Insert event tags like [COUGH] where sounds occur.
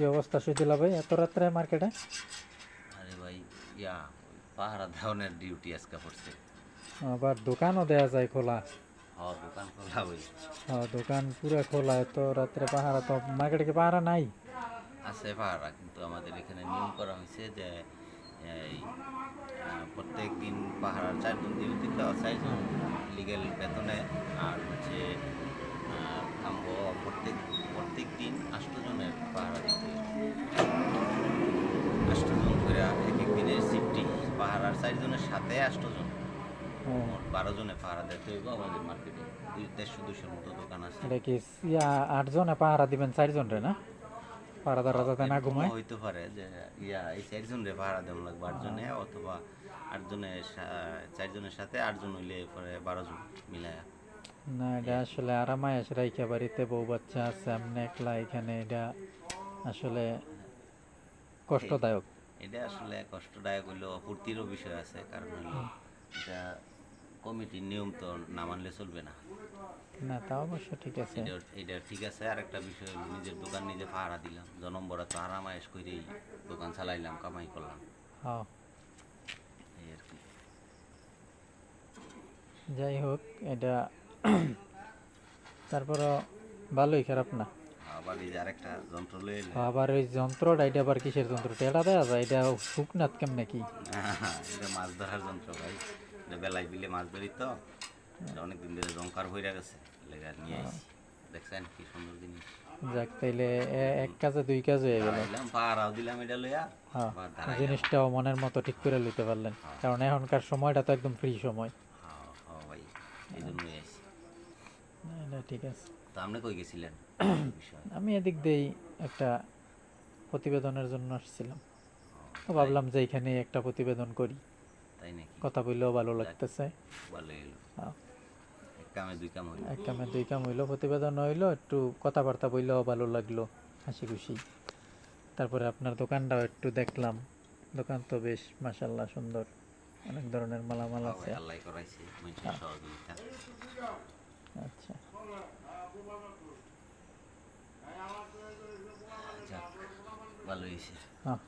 কি অবস্থা সুদিলা ভাই? এত রাত্রে মার্কেটে আরে ভাই ইয়া পাহারা দেওয়ানের ডিউটি আজকে পড়ছে। আবার দোকানও দেয়া যায় খোলা। হ দোকান খোলা ভাই। হ্যাঁ, দোকান পুরো খোলা এত রাত্রে পাহারা তো মার্কেটে কি পাহারা নাই? আছে পাহারা কিন্তু আমাদের এখানে নিয়ম করা হয়েছে যে প্রত্যেক দিন পাহারার চারজন ডিউটি দেওয়া চারজন লিগেল বেতনে আর হচ্ছে আমগো প্রত্যেক প্রত্যেক দিন আষ্টজনের পাহারা দিতে আষ্টজন করে এক এক দিনের সিফটি পাহারার চারজনের সাথে আষ্টজন বারো জনে পাহারা দিতে হইব আমাদের মার্কেটে দুই দেড়শো দুশোর মতো দোকান আছে। এটা কি ইয়া আটজনে পাহারা দিবেন চারজন রে না? পাহারাদার যাতে না ঘুমায় হইতে পারে যে ইয়া এই চারজন রে দেওয়া লাগবে আটজনে অথবা চারজনের সাথে আটজন হইলে পরে বারো জন মিলায়া। না এটা আসলে আরামায় আসে রাইখা বাড়িতে বউ বাচ্চা আছে এমনি একলা এখানে এটা আসলে কষ্টদায়ক। এটা আসলে কষ্টদায়ক হইলেও অপূর্তিরও বিষয় আছে কারণ হইল এটা কমিটির নিয়ম তো না মানলে চলবে না। না তা অবশ্য ঠিক আছে। এটা ঠিক আছে। আর একটা বিষয় হলো নিজের দোকান নিজে পাহারা দিলাম। জনম্বরা তো আরামায়েশ করেই দোকান চালাইলাম কামাই করলাম। এই আর কি। যাই হোক এটা [CLEARS THROAT] তারপরও ভালোই খারাপ না। আবার ওই যন্ত্রটা এটা আবার কিসের যন্ত্র? টেটা দেওয়া যায় এটা শুকনাথ কেমনে কি [LAUGHS] এটা মাছ ধরার যন্ত্র ভাই। এটা বেলায় বিলে মাছ ধরি তো অনেকদিন ধরে জঙ্কার হইয়া গেছে। লেগে নিয়ে আসি দেখছেন কি সুন্দর জিনিস। যাক তাইলে এক কাজে দুই কাজ হয়ে গেল। দিলাম পাড়াও দিলাম এটা লইয়া। হ্যাঁ জিনিসটাও মনের মতো ঠিক করে নিতে পারলেন। কারণ এখনকার সময়টা তো একদম ফ্রি সময়। হ্যাঁ হ্যাঁ ভাই এই জন্যই এটা ঠিক আছে। তো আপনি কই গেছিলেন? [COUGHS] আমি এদিক দিয়েই একটা প্রতিবেদনের জন্য আসছিলাম। তো ভাবলাম যে এখানে একটা প্রতিবেদন করি। তাই নাকি? কথা বললেও ভালো লাগতেছে। ভালো হ্যাঁ, এক কামে দুই কাম হইল। এক কামে দুই কাম হইল প্রতিবেদন হইল একটু কথাবার্তা বললেও ভালো লাগল হাসি খুশি তারপরে আপনার দোকানটাও একটু দেখলাম। দোকান তো বেশ মাসাল্লাহ সুন্দর। অনেক ধরনের মালামাল আছে। আল্লাহ করাইছে সহযোগিতা আচ্ছা যাক ভালো হয়েছে। হ্যাঁ